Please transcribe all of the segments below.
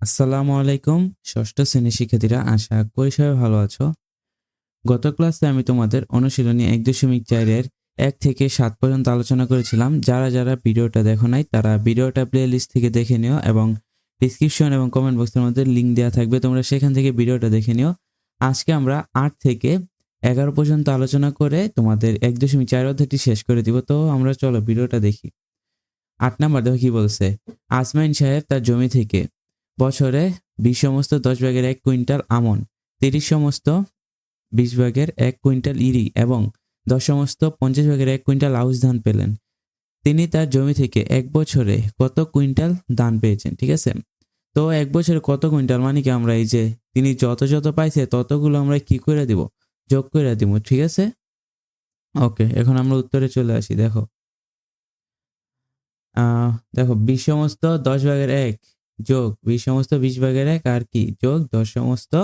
আসসালামু আলাইকুম, ষষ্ঠ শ্রেণির শিক্ষার্থীরা, আশা করি সবাই ভালো আছো। গত ক্লাসে আমি তোমাদের অনুশীলনী এক দশমিক চারের এক থেকে সাত পর্যন্ত আলোচনা করেছিলাম। যারা যারা ভিডিওটা দেখো নাই, তারা ভিডিওটা প্লে লিস্ট থেকে দেখে নিও এবং ডিসক্রিপশন এবং কমেন্ট বক্সের মধ্যে লিঙ্ক দেওয়া থাকবে। তোমরা সেখান থেকে ভিডিওটা দেখে নিও। আজকে আমরা আট থেকে এগারো পর্যন্ত আলোচনা করে তোমাদের এক দশমিক চার অধ্যায়টি শেষ করে দিব। তো আমরা চলো ভিডিওটা দেখি। আট নাম্বার দেখো কি বলছে? আসমাইন সাহেব তার জমি থেকে বছরে বিশ সমস্ত দশ ভাগের এক কুইন্টাল আমন, তিরিশ সমস্ত বিশ ভাগের এক কুইন্টাল ইরি এবং দশ সমস্ত পঞ্চাশ ভাগের এক কুইন্টাল আউশ ধান পেলেন। তিনি তার জমি থেকে এক বছরে কত কুইন্টাল ধান পেয়েছেন, ঠিক আছে? তো এক বছরে কত কুইন্টাল? মানে কি আমরা এই যে তিনি যত যত পাইছে ততগুলো আমরা কি করে দিব? যোগ করে দিব, ঠিক আছে? ওকে, এখন আমরা উত্তরে চলে আসি, দেখো। দেখো, বিশ সমস্ত দশ ভাগের এক যোগ বিশ সমস্ত বিশ ভাগের এক আর কি? যোগ দশ সমস্ত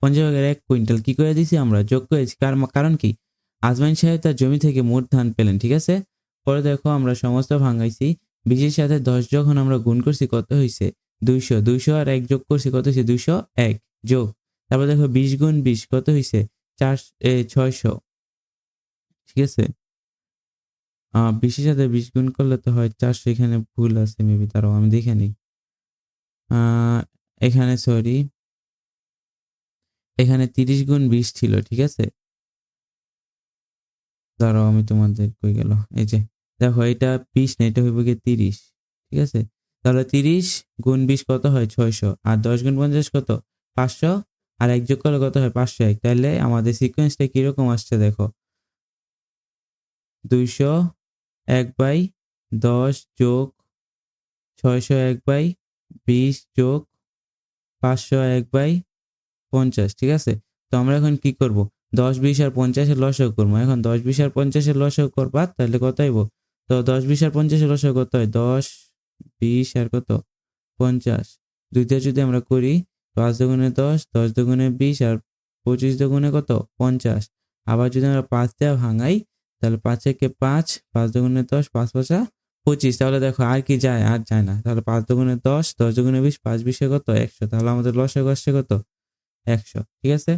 পঞ্চাশ ভাগের এক কুইন্টাল। কি করে দিছি আমরা? যোগ করেছি। কার- কারণ কি? আজমাইন সাহেব তার জমি থেকে মোট ধান পেলেন, ঠিক আছে? পরে দেখো আমরা সমস্ত ভাঙাইছি। বিশের সাথে দশ যখন আমরা গুণ করছি, কত হয়েছে দুইশো। দুইশো আর এক যোগ করছি, কত হয়েছে দুইশো এক যোগ। তারপর দেখো বিশ গুণ বিশ, কত হয়েছে চার ছয়শো। ঠিক আছে? বিশের সাথে বিশ গুণ করলে তো হয় চারশো, এখানে ভুল আছে মেবি তারাও আমি দেখে নিই। এখানে সরি এখানে তিরিশ গুণ বিশ ছিল, ঠিক আছে? দাঁড়াও, আমি তোমাদের কই গেল? এই যে, দেখো, এটা বিশ না, এটা হইব গিয়ে তিরিশ, ঠিক আছে? তাহলে তিরিশ গুণ বিশ কত হয়? ছয়শো। আর দশ গুণ পঞ্চাশ কত? পাঁচশো। আর এক যোগ করলে কত হয়? পাঁচশো এক। তাহলে আমাদের সিকোয়েন্সটা কীরকম আসছে দেখো? দুইশো এক বাই দশ যোগ ছয়শো এক বাই বিশ যোগ পাঁচশো এক বাই পঞ্চাশ, ঠিক আছে? তো আমরা এখন কি করব? দশ, বিশ আর পঞ্চাশের লসও করব। এখন দশ, বিশ আর পঞ্চাশের লসও করবা তাহলে কত হইব? তো দশ, বিশ আর পঞ্চাশের লসও কত হয়। দশ, বিশ আর কত? পঞ্চাশ। দুইটা যদি আমরা করি, পাঁচ দুগুণে দশ দশ দুগুণে বিশ আর পঁচিশ দুগুণে কত? পঞ্চাশ। আবার যদি আমরা পাঁচ দেওয়া ভাঙাই, তাহলে পাঁচ একে পাঁচ পাঁচ দুগুণে দশ, পাঁচ পাঁচা পঁচিশ, তাহলে দেখো আর কি যায়, আর যায় না। তাহলে পাঁচ দুগুণে দশ দশ দুগুণে বিশ, পাঁচ বিশে কত? একশো। তাহলে আমাদের লসে আসছে কত? একশো, ঠিক আছে?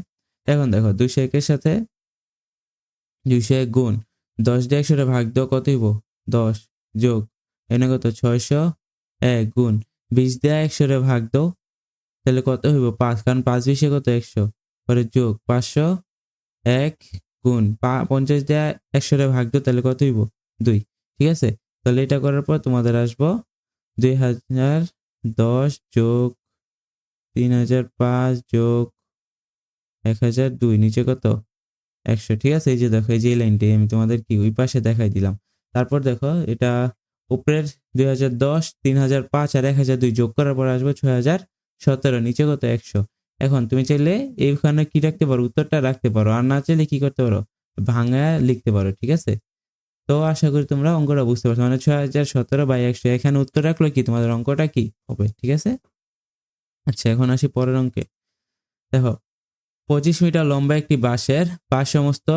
এখন দেখো দুইশো একের সাথে দুইশো এক গুণ দশ দিয়ে একশোটা ভাগ দাও কত হইব? দশ যোগ, এনে কত? ছয়শো এক গুণ বিশ দিয়ে একশোটা ভাগ দাও, তাহলে কত হইব? পাঁচ, কারণ পাঁচ বিশে কত? একশো। পরে যোগ পাঁচশো এক গুণ পঞ্চাশ দেয়া একশোটা ভাগ দাও, তাহলে কত হইব? দুই, ঠিক আছে? তাহলে এটা করার পর তোমাদের আসব দুই হাজার দশ যোগ তিন হাজার পাঁচ যোগ এক হাজার দুই, নিচে কত? একশো। ঠিক আছে, এই যে দেখো, এই যে লাইনটি, আমি তোমাদের কি ওই পাশে দেখাই দিলাম। তারপর দেখো, এটা উপরের দুই হাজার দশ, তিন হাজার পাঁচ আর এক হাজার দুই যোগ করার পর আসবে ছয় হাজার সতেরো, নিচে কত? একশো। এখন তুমি চাইলে এইখানে কি রাখতে পারো? উত্তরটা রাখতে পারো। আর না চাইলে কি করতে পারো? ভাঙা লিখতে পারো, ঠিক আছে? তো আশা করি তোমরা অঙ্কটা বুঝতে পারছ। মানে ছয় হাজার সতেরো বাই একশো, এখানে উত্তর রাখল কি? তোমাদের অঙ্কটা কি? হবে, ঠিক আছে? আচ্ছা এখন আসি পরের অঙ্কে। দেখো, পঁচিশ মিটার লম্বা একটি বাঁশের পাঁচ সমস্ত,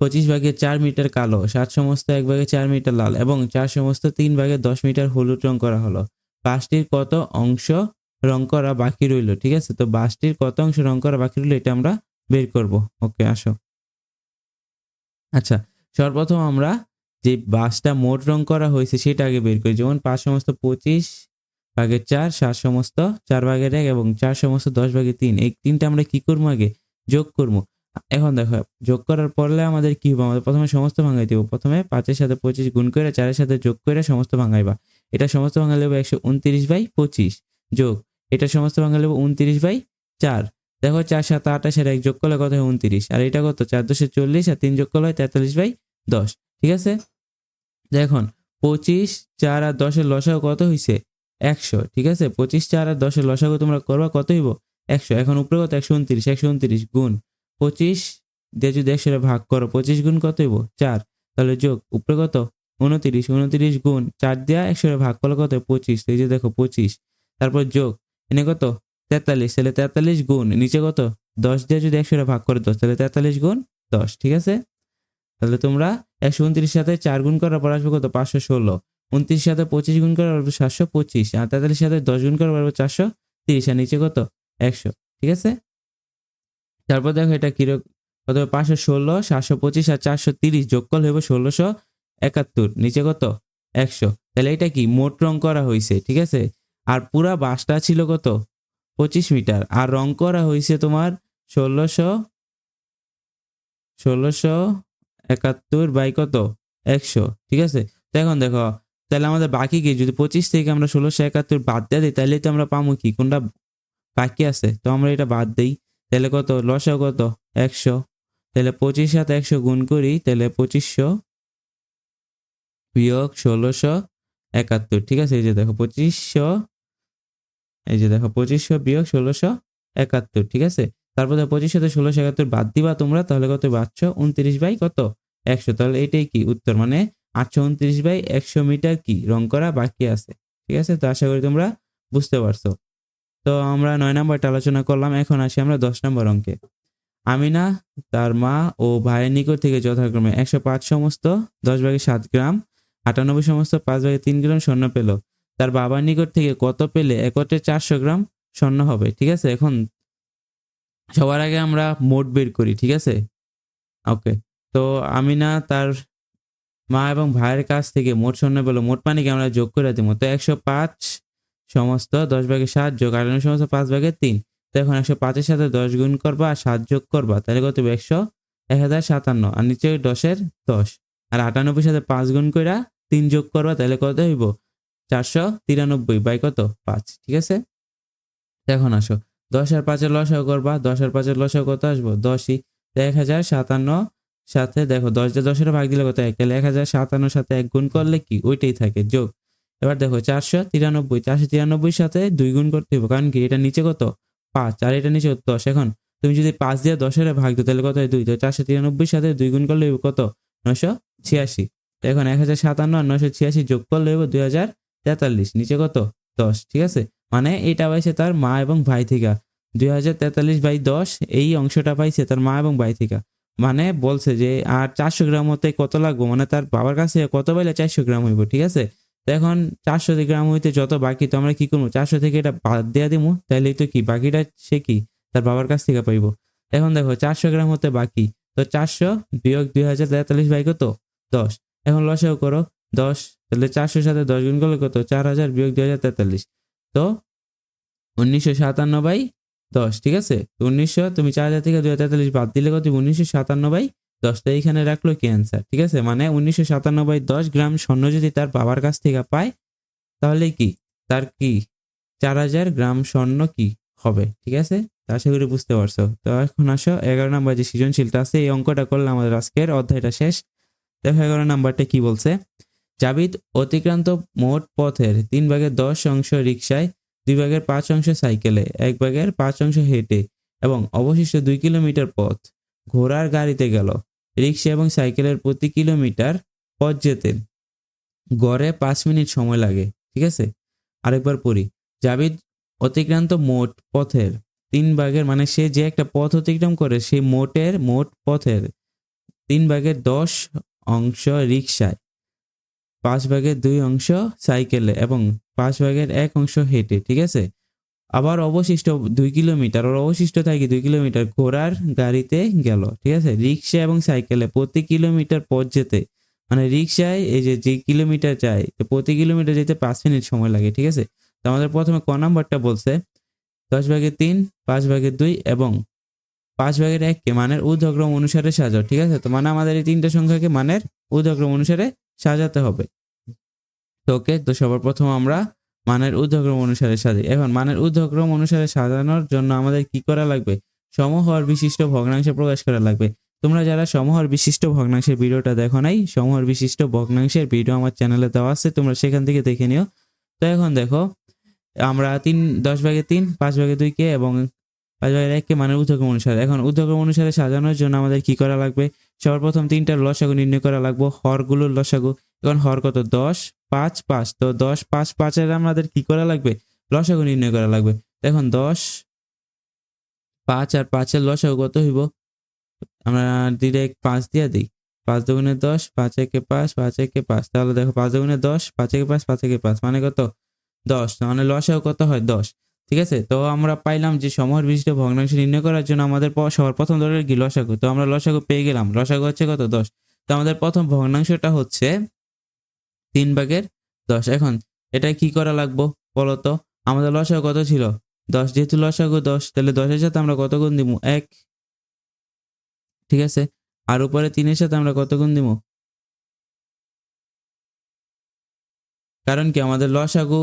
পঁচিশ ভাগে চার মিটার কালো, সাত সমস্ত এক ভাগে চার মিটার লাল, এবং চার সমস্ত তিন ভাগে দশ মিটার হলুদ রং করা হলো। বাঁশটির কত অংশ রং করা বাকি রইল, ঠিক আছে? তো বাঁশটির কত অংশ রং করা বাকি রইল, এটা আমরা বের করব। ওকে, আসো। আচ্ছা সর্বপ্রথম আমরা যে বাসটা মোট রং করা হয়েছে সেটা আগে বের করি। যেমন পাঁচ সমস্ত পঁচিশ ভাগের চার, সাত সমস্ত চার ভাগের এক এবং চার সমস্ত দশ ভাগের তিন। এই তিনটা আমরা কি করব আগে? যোগ করব। এখন দেখো, যোগ করার পরলে আমাদের কি হবে? আমাদের প্রথমে সমস্ত ভাঙাই দেবো প্রথমে পাঁচের সাথে পঁচিশ গুণ করে চারের সাথে যোগ করে সমস্ত ভাঙাইবা। এটা সমস্ত ভাঙালে হবে একশো উনত্রিশ বাই পঁচিশ যোগ। এটা সমস্ত ভাঙালে হবে উনত্রিশ বাই চার। দেখো চার সাত আঠাশের এক যোগ করলে কত হয় উনত্রিশ। আর এটা কত? চার দশে চল্লিশ আর তিন যোগ করলে হয় তেতাল্লিশ বাই দশ। ঠিক আছে? দেখুন, পঁচিশ চার আর দশের লসাগু কত হয়েছে একশো। ঠিক আছে? পঁচিশ চার আর দশের লসাগু তোমরা করবা, কত হইব? একশো। এখন উপরে কত? একশো উনত্রিশ। একশো উনত্রিশ গুণ পঁচিশ দিয়ে যদি একশো ভাগ করো, পঁচিশ গুণ কত হইব? চার। তাহলে যোগ, উপরে কত? উনত্রিশ। উনত্রিশ গুণ চার দেওয়া একশো ভাগ করলে কত পঁচিশ। এই যে দেখো, পঁচিশ। তারপর যোগ, এনে কত? তেতাল্লিশ, তাহলে তেতাল্লিশ গুণ, নিচে কত? দশ দিয়ে যদি একশো ভাগ করে দশ, তাহলে তেতাল্লিশ গুণ দশ, ঠিক আছে? তাহলে তোমরা একশো উনত্রিশ সাথে চার গুণ করার পর আসবে কত? পাঁচশো ষোলো। উনত্রিশ সাথে পঁচিশ গুণ করার পর সাতশো পঁচিশ, আর তেতাল্লিশ সাথে দশ গুণ করার পর চারশো তিরিশ, আর নিচে কত? একশো, ঠিক আছে? তারপর দেখো এটা কীরকম কত পাঁচশো ষোলো, সাতশো পঁচিশ, আর চারশো তিরিশ যোগ করলে হবে ষোলোশো একাত্তর, নিচে কত? একশো। তাহলে এটা কি? মোট রং করা হয়েছে ঠিক আছে? আর পুরা বাসটা ছিল কত? পঁচিশ মিটার। আর রং করা হয়েছে তোমার ষোলোশো ষোলোশো একাত্তর বাই কত? একশো, ঠিক আছে? তো এখন দেখো, তাহলে আমাদের বাকি কি? যদি পঁচিশ থেকে আমরা ষোলোশো একাত্তর বাদ দিয়ে দিই, তাহলে তো আমরা পাবো কি? কোনটা বাকি আছে? তো আমরা এটা বাদ দিই। তাহলে কত? লসাও কত? একশো। তাহলে পঁচিশ সাথে একশো গুণ করি, তাহলে পঁচিশশো বিয়োগ ষোলোশো একাত্তর, ঠিক আছে? এই যে দেখো, পঁচিশশো এই যে দেখো, পঁচিশশো বিয়োগ ষোলোশো একাত্তর, ঠিক আছে? তারপর দেখো, পঁচিশশো থেকে ষোলোশো একাত্তর বাদ দিবা তোমরা, তাহলে কত পাচ্ছ? উনত্রিশ বাই কত? একশো। তাহলে এটাই কি? উত্তর মানে আটশো উনত্রিশ বাই একশো মিটার কি? রং করা বাকি আছে, ঠিক আছে? তো আশা করি তোমরা বুঝতে পারছ। তো আমরা নয় নম্বরটা আলোচনা করলাম, এখন আসি আমরা দশ নম্বর অঙ্কে। আমিনা, তার মা ও ভাইয়ের নিকট থেকে যথাক্রমে একশো পাঁচ সমস্ত দশ ভাগে সাত গ্রাম, আটানব্বই সমস্ত পাঁচ ভাগে তিন গ্রাম স্বর্ণ পেল। তার বাবার নিকট থেকে কত পেলে একত্রে চারশো গ্রাম স্বর্ণ হবে, ঠিক আছে? এখন সবার আগে আমরা মোট বের করি, ঠিক আছে? ওকে, তো আমিনা তার মা এবং ভাইয়ের কাছ থেকে মোট স্বর্ণ পেল, মোট পানিকে আমরা যোগ করে দিব, তো একশো পাঁচ সমস্ত দশ ভাগে সাত যোগ আটানব্বই সমস্ত পাঁচ ভাগে তিন, তো এখন একশো পাঁচের সাথে দশ গুণ করবা আর সাত যোগ করবা, তাহলে কত একশো এক হাজার সাতান্ন, আর নিচে দশের দশ, আর আটানব্বই সাথে পাঁচ গুণ কইরা তিন যোগ করবা, তাহলে কত হইব? চারশো তিরানব্বই বাই কত? পাঁচ, ঠিক আছে? এখন আসো। দশ আর পাঁচের লসাও করবা? দশ আর পাঁচের লসাও কত আসব? দশই। এক হাজার সাতান্ন সাথে দেখো, দশ দিয়ে দশের ভাগ দিলে কত এক? এক হাজার সাতান্ন সাথে এক গুণ করলে কি? ওইটাই থাকে, যোগ। এবার দেখো, চারশো তিরানব্বই, চারশো তিরানব্বইর সাথে দুই গুণ করতে হবে কারণ কি? এটা নিচে কত? পাঁচ। আর এটা নিচে দশ। এখন তুমি যদি পাঁচ দিয়ে দশের ভাগ দিও, তাহলে কত হয়? দুই। তো চারশো তিরানব্বই সাথে দুই গুণ করলে কত? নশো ছিয়াশি। এখন এক হাজার সাতান্ন আর নশো ছিয়াশি যোগ করলে দুই হাজার তেতাল্লিশ, নিচে কত? দশ, ঠিক আছে? মানে এটা পাইছে তার মা এবং ভাই থেকে। দুই হাজার তেতাল্লিশ বাই দশ, এই অংশটা পাইছে তার মা এবং ভাই থেকে। মানে বলছে যে, আর চারশো গ্রাম হতে কত লাগবো? মানে তার বাবার কাছে কত পাইলে চারশো গ্রাম হইব, ঠিক আছে? তো এখন চারশো গ্রাম হইতে যত বাকি, তো আমরা কি করব? চারশো থেকে এটা বাদ দেওয়া দিব তাহলে তো কি? বাকিটা সে কি? তার বাবার কাছ থেকে পাইব। এখন দেখো, চারশো গ্রাম হতে বাকি। তো চারশো বিয়োগ দুই হাজার তেতাল্লিশ বাই কত? দশ। এখন লসাও করো দশ, তাহলে চারশোর সাথে দশ গুণ করলে কত? চার হাজার বিয়োগ দুই হাজার তেতাল্লিশ। তো উনিশশো সাতান্ন বাই দশ, ঠিক আছে? উনিশশো, তুমি চার হাজার থেকে দুই হাজার তেতাল্লিশ বাদ দিলে কত উনিশশো সাতান্ন বাই দশটা এইখানে রাখল কি অ্যান্সার ঠিক আছে? মানে উনিশশো সাতান্ন বাই দশ গ্রাম স্বর্ণ যদি তার বাবার কাছ থেকে পায়, তাহলে কি? তার কি? চার হাজার গ্রাম স্বর্ণ কি হবে? ঠিক আছে? আশা করি বুঝতে পারছ। তো এখন আসো, এগারো নাম্বার যে সৃজনশীলটা আছে, এই অঙ্কটা করলে আমাদের আজকের, অধ্যায়টা শেষ। দেখো এগারো নাম্বারটা কি বলছে? জাবিদ অতিক্রান্ত মোট পথের তিন ভাগের দশ অংশ রিক্সায় দুই ভাগের পাঁচ অংশ সাইকেলে, এক ভাগের পাঁচ অংশ হেঁটে এবং অবশিষ্ট দুই কিলোমিটার পথ ঘোড়ার গাড়িতে গেল। রিক্সা এবং সাইকেলের প্রতি কিলোমিটার পথ যেতে গড়ে পাঁচ মিনিট সময় লাগে, ঠিক আছে? আরেকবার পড়ি। জাবিদ অতিক্রান্ত মোট পথের তিন ভাগের মানে সে যে একটা পথ অতিক্রম করে সেই মোটের মোট পথের তিন ভাগের দশ অংশ রিক্সায় পাঁচ ভাগের দুই অংশ সাইকেলে এবং পাঁচ ভাগের এক অংশ হেঁটে, ঠিক আছে? আবার অবশিষ্ট দুই কিলোমিটার, ওর অবশিষ্ট থাকে দুই কিলোমিটার ঘোড়ার গাড়িতে গেল, ঠিক আছে? রিক্সা এবং সাইকেলে প্রতি কিলোমিটার পথ যেতে মানে রিক্সায় এই যে যে কিলোমিটার যায়, তো প্রতি কিলোমিটার যেতে পাঁচ মিনিট সময় লাগে, ঠিক আছে? তো আমাদের প্রথমে ক নাম্বারটা বলছে দশ ভাগের তিন পাঁচ ভাগের দুই এবং পাঁচ ভাগের এককে মানের ঊর্ধ্বক্রম অনুসারে সাজাও, ঠিক আছে? তো মানে আমাদের এই তিনটা সংখ্যাকে মানের ঊর্ধ্বক্রম অনুসারে সাজাতে হবে। তো ওকে, তো সবার প্রথম আমরা মানের ঊর্ধ্বক্রম অনুসারে সাজাই এখন মানের ঊর্ধ্বক্রম অনুসারে সাজানোর জন্য আমাদের কি করা লাগবে? সমহর বিশিষ্ট ভগ্নাংশে প্রকাশ করা লাগবে। তোমরা যারা সমহর বিশিষ্ট ভগ্নাংশের ভিডিওটা দেখো নাই, সমহর বিশিষ্ট ভগ্নাংশের ভিডিও আমার চ্যানেলে দেওয়া আছে, তোমরা সেখান থেকে দেখে নিও। তো এখন দেখো, আমরা তিন, দশ ভাগে তিন, পাঁচ ভাগে দুইকে এবং পাঁচ এককে মানের ঊর্ধ্বক্রম অনুসারে। এখন ঊর্ধ্বক্রম অনুসারে সাজানোর জন্য আমাদের কি করা লাগবে? সর্বপ্রথম তিনটার লসাগু নির্ণয় করা লাগবে। হরগুলোর লসাগু। এখন হর কত? দশ, পাঁচ পাঁচ। তো দশ, পাঁচ, পাঁচের আমাদের কি করা লাগবে? লসাগু নির্ণয় করা লাগবে। এখন দশ, পাঁচ আর পাঁচের লসাগু কত হইব? আমরা ডিরেক্ট পাঁচ দিয়ে দিই। পাঁচ দুগুণে দশ, পাঁচ একে পাঁচ পাঁচ একে পাঁচ। তাহলে দেখো, পাঁচ দুগুণে দশ, পাঁচ একে পাঁচ পাঁচ একে পাঁচ। মানে কত? দশ। মানে লসাগু কত হয়? দশ। ঠিক আছে? তো আমরা পাইলাম যে সময়ের বিশিষ্ট ভগ্নাংশ নির্ণয় করার জন্য আমাদের সবার প্রথম দরকার কি? লসাগু। তো আমরা লসাগু পেয়ে গেলাম। লসাগু হচ্ছে কত? দশ। তো আমাদের প্রথম ভগ্নাংশটা হচ্ছে তিন ভাগের দশ। এখন এটা কি করা লাগবো বলো তো? আমাদের লসাগু কত ছিল? দশ। যেহেতু লসাগু দশ, তাহলে দশের সাথে আমরা কত গুণ দিব এক। ঠিক আছে? আর উপরে তিনের সাথে আমরা কত গুণ দিব কারণ কি? আমাদের লসাগু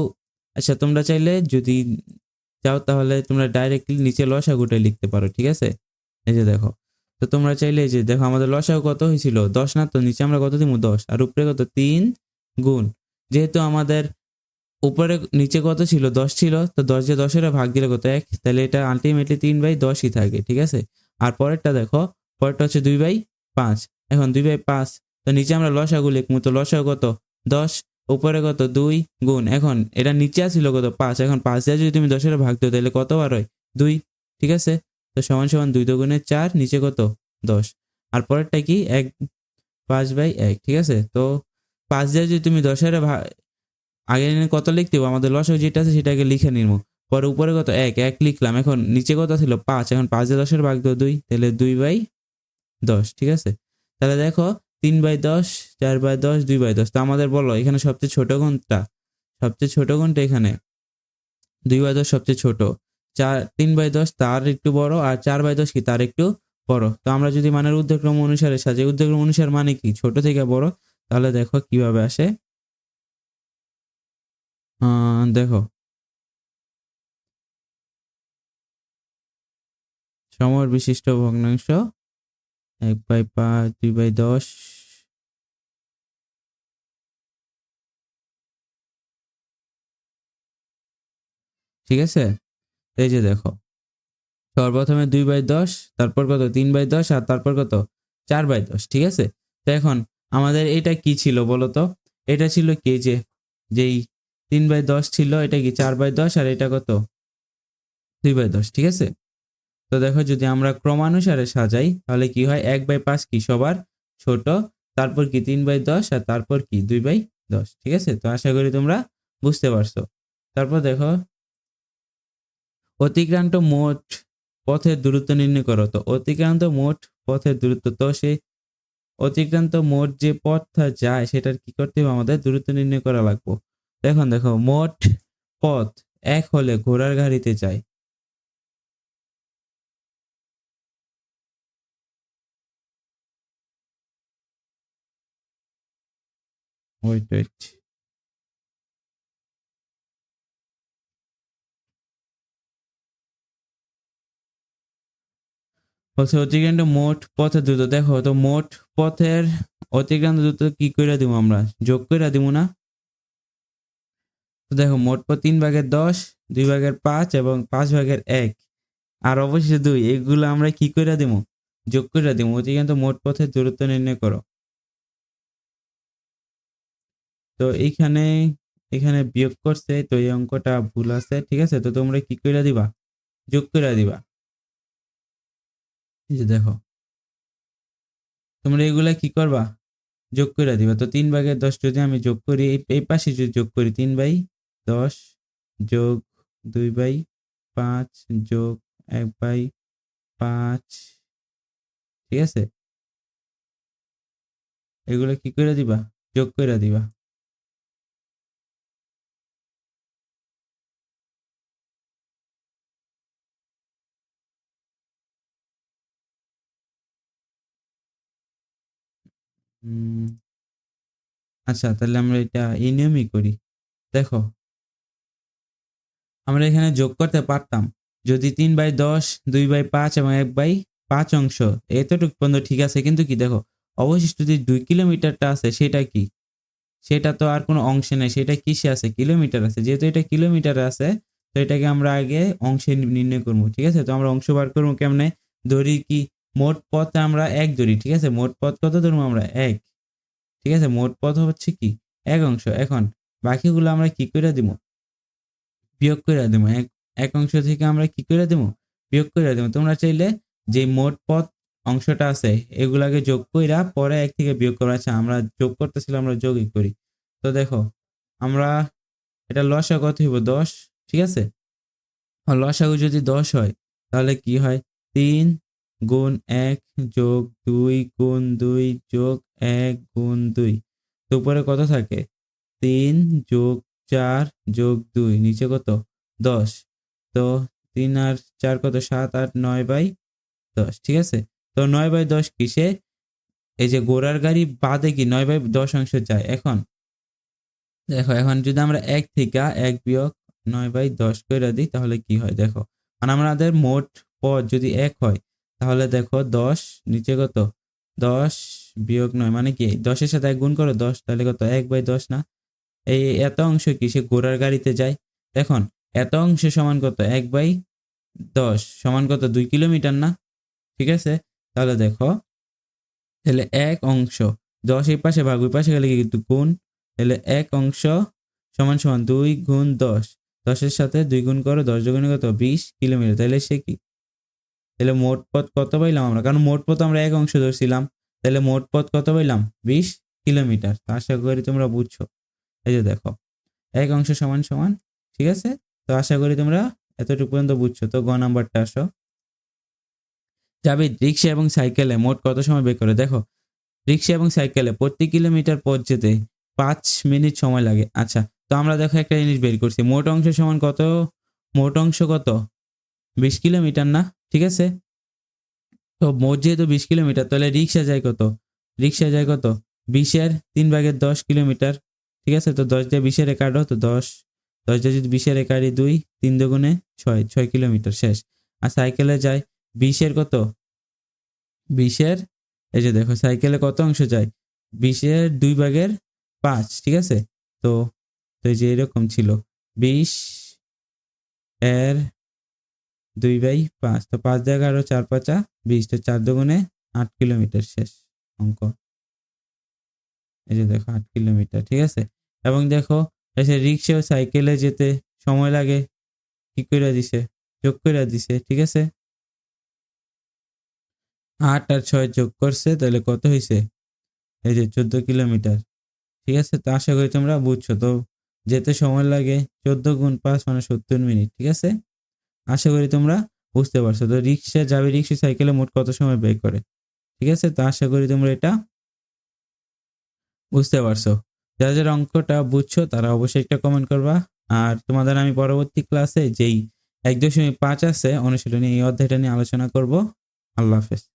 আচ্ছা তোমরা চাইলে যদি চাও তাহলে তোমরা ডাইরেক্টলি নিচে লসাগুটাই লিখতে পারো, ঠিক আছে? এই যে দেখো, তো তোমরা চাইলে যে দেখো আমাদের লসাগু কত হয়েছিল? দশ না তো নিচে আমরা কত দিব দশ। আর উপরে কত? তিন গুণ। যেহেতু আমাদের উপরে নিচে কত ছিল? দশ ছিল, তো দশ যে দশের ভাগ দিলে কত? এক। তাহলে এটা আলটিমেটলি তিন বাই দশই থাকে, ঠিক আছে? আর পরেরটা দেখো, পরেরটা হচ্ছে দুই বাই পাঁচ। এখন দুই বাই পাঁচ, তো নিচে আমরা লসাগু লিখব, তো লসাগু কত? দশ। উপরে কত? দুই গুণ। এখন এটা নিচে আসছিল কত? পাঁচ। এখন পাঁচ দিয়ে যদি তুমি দশের ভাগ দিও, তাহলে কত বার হয়? দুই। ঠিক আছে? তো সমান সমান দুই দুগুণে চার, নিচে কত? দশ। আর পরেরটা কি? এক, পাঁচ বাই এক। ঠিক আছে? তো পাঁচ দিয়ে যদি তুমি দশের ভাগ আগে কত লিখতে আমাদের লসাগু যেটা আছে সেটাকে লিখে নিবো পরে উপরে কত? এক এক লিখলাম। এখন নিচে কত ছিল? পাঁচ। এখন পাঁচ দিয়ে দশের ভাগ দিও, দুই। তাহলে দুই বাই দশ। ঠিক আছে? তাহলে দেখো তিন বাই দশ, চার বাই দশ, দুই বাই দশ। তো আমাদের বলো, এখানে সবচেয়ে ছোট কোনটা সবচেয়ে ছোট কোনটা এখানে? দুই বাই দশ সবচেয়ে ছোট। চার, তিন বাই দশ তার একটু বড় আর চার বাই দশ কি তার একটু বড়? তো আমরা যদি মানের উদ্যোগক্রম অনুসারে সাজাই উদ্যোগক্রম অনুসার মানে কি? ছোট থেকে বড়। তাহলে দেখো কীভাবে আসে? দেখো। সমর বিশিষ্ট ভগ্নাংশ এক বাই পাঁচ, দুই বাই দশ। ঠিক আছে? এই যে দেখো, সর্বপ্রথমে দুই বাই দশ, তারপর কত? তিন বাই দশ, আর তারপর কত? চার বাই দশ, ঠিক আছে? তো এখন আমাদের এটা কি ছিল বলো তো? এটা ছিল কে যে? যেই তিন বাই দশ ছিল, এটা কি চার বাই দশ, আর এটা কত? দুই বাই দশ, ঠিক আছে? তো দেখো যদি আমরা ক্রমানুসারে সাজাই, তাহলে কি হয়? এক বাই পাঁচ কি সবার? ছোট। তারপর কি তিন বাই দশ? আর তারপর কি দুই বাই দশ? ঠিক আছে? তো আশা করি তোমরা বুঝতে পারছ। তারপর দেখো, অতিক্রান্ত মোট পথের দূরত্ব নির্ণয় করো। তো অতিক্রান্ত মোট পথের দূরত্ব, তো সেই অতিক্রান্ত মোট যে পথটা যায়, সেটার কি করতে হবে? আমাদের দূরত্ব নির্ণয় করা লাগবে। দেখুন, দেখো, মোট পথ এক হলে ঘোড়ার গাড়িতে যায়। ওয়েট ওয়েট বলছে, অতিক্রান্ত মোট পথের দ্রুত। দেখো, তো মোট পথের অতিক্রান্ত দ্রুত কি করে দিব আমরা? যোগ করে দিব না? দেখো, মোট পথ তিন ভাগের দশ, দুই ভাগের পাঁচ এবং পাঁচ ভাগের এক। আর অবশ্যই দুই, এগুলো আমরা কি করে দিব যোগ করে দিব অতিক্রান্ত মোট পথের দূরত্ব নির্ণয় করো। তো এইখানে এখানে বিয়োগ করছে, তো এই অঙ্কটা ভুল আছে, ঠিক আছে? তো তোমরা কি করে দিবা? যোগ করে দিবা। এই যে দেখো। তোমরা এগুলা কি করবা? যোগ করে দিবা। তো তিন ভাগের দশ যদি আমি যোগ করি, এই- পাশে যদি যোগ করি, তিন বাই দশ যোগ দুই বাই পাঁচ যোগ এক বাই পাঁচ, ঠিক আছে? এগুলো কি করে দিবা? যোগ করে দিবা। আচ্ছা তাহলে আমরা এটা এই নিয়মই করি। দেখো, আমরা এখানে যোগ করতে পারতাম। যদি তিন বাই দশ, দুই বাই পাঁচ এবং এক বাই পাঁচ অংশ, এতটুকু পর্যন্ত ঠিক আছে। কিন্তু কি, দেখো, অবশিষ্ট যে দুই কিলোমিটারটা আছে, সেটা কি? সেটা তো আর কোনো অংশে নেই, সেটা কিসে আছে? কিলোমিটার আছে। যেহেতু এটা কিলোমিটার আছে, তো এটাকে আমরা আগে অংশে নির্ণয় করব, ঠিক আছে? তো আমরা অংশ বার করব কেমনে? ধরি কি মোট পথ আমরা এক ধরি ঠিক আছে? মোট পথ কত ধরবো আমরা? এক। ঠিক আছে? মোট পথ হচ্ছে কি? এক অংশ। এখন বাকিগুলো আমরা কি করে দিব? বিয়োগ করে দেবো। এক এক অংশ থেকে আমরা কি করে দেবো? বিয়োগ করে দেবো। তোমরা চাইলে যে মোট পথ অংশটা আছে, এগুলাকে যোগ কইরা পরে এক থেকে বিয়োগ করা। আছে আমরা যোগ করতেছিলাম, আমরা যোগই করি। তো দেখো, আমরা এটা লসা কত হইব? দশ, ঠিক আছে? লসাগু যদি দশ হয়, তাহলে কি হয়? তিন গুণ এক যোগ দুই গুণ দুই যোগ এক গুণ দুই। উপরে কত থাকে? তিন যোগ চার যোগ দুই, নিচে কত? দশ। তো তিন আর চার কত? সাত, আট, নয় বাই দশ, ঠিক আছে? তো নয় বাই দশ কিসে? এই যে গোড়ার গাড়ি বাদে কি নয় বাই দশ অংশ যায়, এখন? দেখো, এখন যদি আমরা এক থেকে এক বিয়োগ নয় বাই দশ করে দিই, তাহলে কি হয়? দেখো মানে আমাদের মোট পদ যদি এক হয় তাহলে দেখো দশ, নিচে কত? দশ বিয়োগ নয় মানে কি? দশের সাথে এক গুণ করো, দশ, তাহলে কত? এক বাই দশ না? এই এত অংশ কি? সে ঘোড়ার গাড়িতে যায়। দেখুন, এত অংশ সমান কত? এক বাই দশ, সমান কত? দুই কিলোমিটার না? ঠিক আছে? তাহলে দেখো, তাহলে এক অংশ, দশ এই পাশে ভাগ, ওই পাশে গেলে কি? কিন্তু গুণ, তাহলে এক অংশ সমান সমান দুই গুণ দশ, দশের সাথে দুই গুণ করো, দশ দুগুণে কত? বিশ কিলোমিটার, তাহলে সে কি? তাহলে মোট পথ কত পাইলাম আমরা? কারণ মোট পথ আমরা এক অংশ ধরছিলাম, তাহলে মোট পথ কত পাইলাম? বিশ কিলোমিটার। আশা করি তোমরা বুঝছ। এই যে দেখো, এক অংশ সমান সমান, ঠিক আছে? তো আশা করি তোমরা এতটুকু পর্যন্ত বুঝছ। তো গ নাম্বারটা আসো। যাবে রিক্সা এবং সাইকেলে মোট কত সময় বের করে? দেখো, রিক্সা এবং সাইকেলে প্রতি কিলোমিটার পথ যেতে পাঁচ মিনিট সময় লাগে। আচ্ছা তো আমরা দেখো একটা জিনিস বের করছি। মোট অংশ সমান কত? মোট অংশ কত? বিশ কিলোমিটার না? ঠিক আছে? তো মোট যেহেতু বিশ কিলোমিটার, তাহলে রিক্সা যায় কত? রিক্সা যায় কত? বিশের তিন ভাগের দশ কিলোমিটার, ঠিক আছে? তো দশ দিয়ে বিশের কাটো তো দশ। দশ দিয়ে যদি বিশের কাটি দুই, তিন দুগুণে ছয় ছয় কিলোমিটার, শেষ। আর সাইকেলে যায়, বিশের কত? বিশের, এই যে দেখো, সাইকেলে কত অংশ যায়? বিশের দুই ভাগের পাঁচ, ঠিক আছে? তো তো এই যে এরকম ছিল। বিশ এর দুই বাই পাঁচ, তো পাঁচ দিয়ে এগারো, চার পাঁচা, বিশ, তো চার দুগুণে আট কিলোমিটার শেষ অঙ্ক। এই যে দেখো, আট কিলোমিটার, ঠিক আছে? এবং দেখো এসে রিক্সা ও সাইকেলে যেতে সময় লাগে, কি করে দিছে? যোগ করে দিছে, ঠিক আছে? আট আর ছয় যোগ করছে, তাহলে কত হয়েছে এই যে চোদ্দ কিলোমিটার, ঠিক আছে? তো আশা করি তোমরা বুঝছ, তো যেতে সময় লাগে, চোদ্দ গুণ পাঁচ মানে সত্তর মিনিট, ঠিক আছে? আশা করি তোমরা বুঝতে পারছ। তো রিক্সা যাবে রিক্সা সাইকেলে মোট কত সময় ব্যয় করে? ঠিক আছে? তো আশা করি তোমরা এটা বুঝতে পারছ। যারা যারা অঙ্কটা বুঝছ, তারা অবশ্যই একটা কমেন্ট করবা। আর তোমাদের আমি পরবর্তী ক্লাসে যেই এক দশমিক পাঁচ আছে, অনুশীলনী এই অধ্যায়টা নিয়ে আলোচনা করব। আল্লাহ হাফেজ।